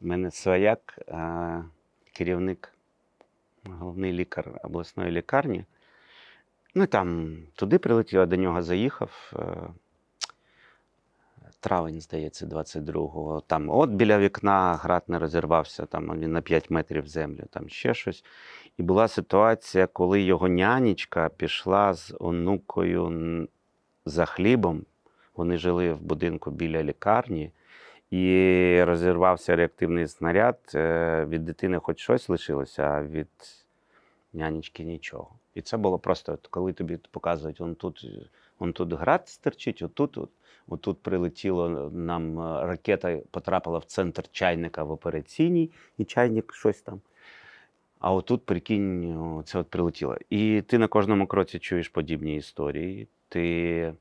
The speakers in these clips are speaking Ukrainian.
Мене свояк, керівник, головний лікар обласної лікарні. Ну, там туди прилетів, я до нього заїхав. е, Травень, здається, 22-го. Там от біля вікна град не розірвався, там він на 5 метрів землю, там ще щось. І була ситуація, коли його нянечка пішла з онукою за хлібом. Вони жили в будинку біля лікарні, і розірвався реактивний снаряд. Е, Від дитини хоч щось лишилося, а від нянечки нічого. І це було просто, коли тобі показують, он тут, он тут град стерчить, отут, от, отут прилетіло нам е, ракета, потрапила в центр чайника в операційній, і чайник щось там. А отут, прикинь, це от прилетіло. І ти на кожному кроці чуєш подібні історії. Ти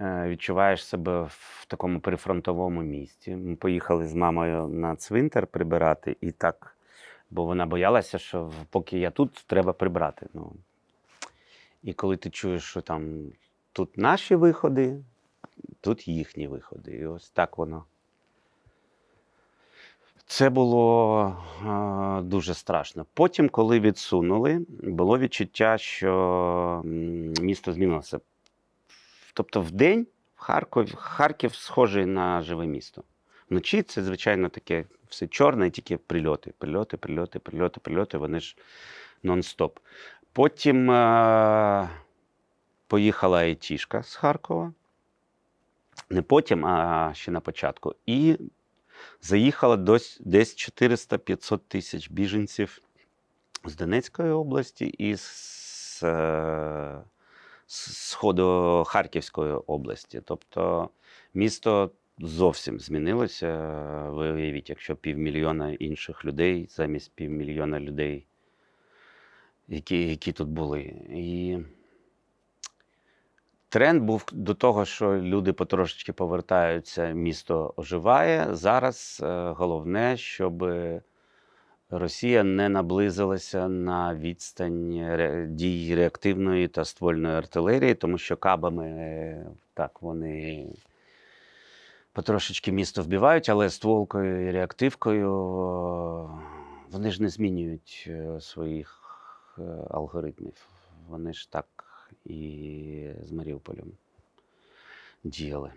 відчуваєш себе в такому прифронтовому місті. Ми поїхали з мамою на цвинтар прибирати, і так, бо вона боялася, що поки я тут, треба прибрати. Ну. І коли ти чуєш, що там тут наші виходи, тут їхні виходи. І ось так воно. Це було е, дуже страшно. Потім, коли відсунули, було відчуття, що місто змінилося. Тобто, вдень в Харків, Харків схожий на живе місто. Вночі це, звичайно, таке все чорне, тільки прильоти. Прильоти, прильоти, прильоти, прильоти, вони ж нон-стоп. Потім е, поїхала айтішка з Харкова. Не потім, а ще на початку. І заїхало десь 400-500 тисяч біженців з Донецької області і з, е, сходу Харківської області. Тобто місто зовсім змінилося. Ви уявіть, якщо півмільйона інших людей замість півмільйона людей, які, які тут були. І тренд був до того, що люди потрошечки повертаються, місто оживає. Зараз е, головне, щоб Росія не наблизилася на відстань дій реактивної та ствольної артилерії, тому що кабами е, так вони потрошечки місто вбивають, але стволкою і реактивкою вони ж не змінюють е, своїх е, алгоритмів. Вони ж так і з Маріуполем діяли.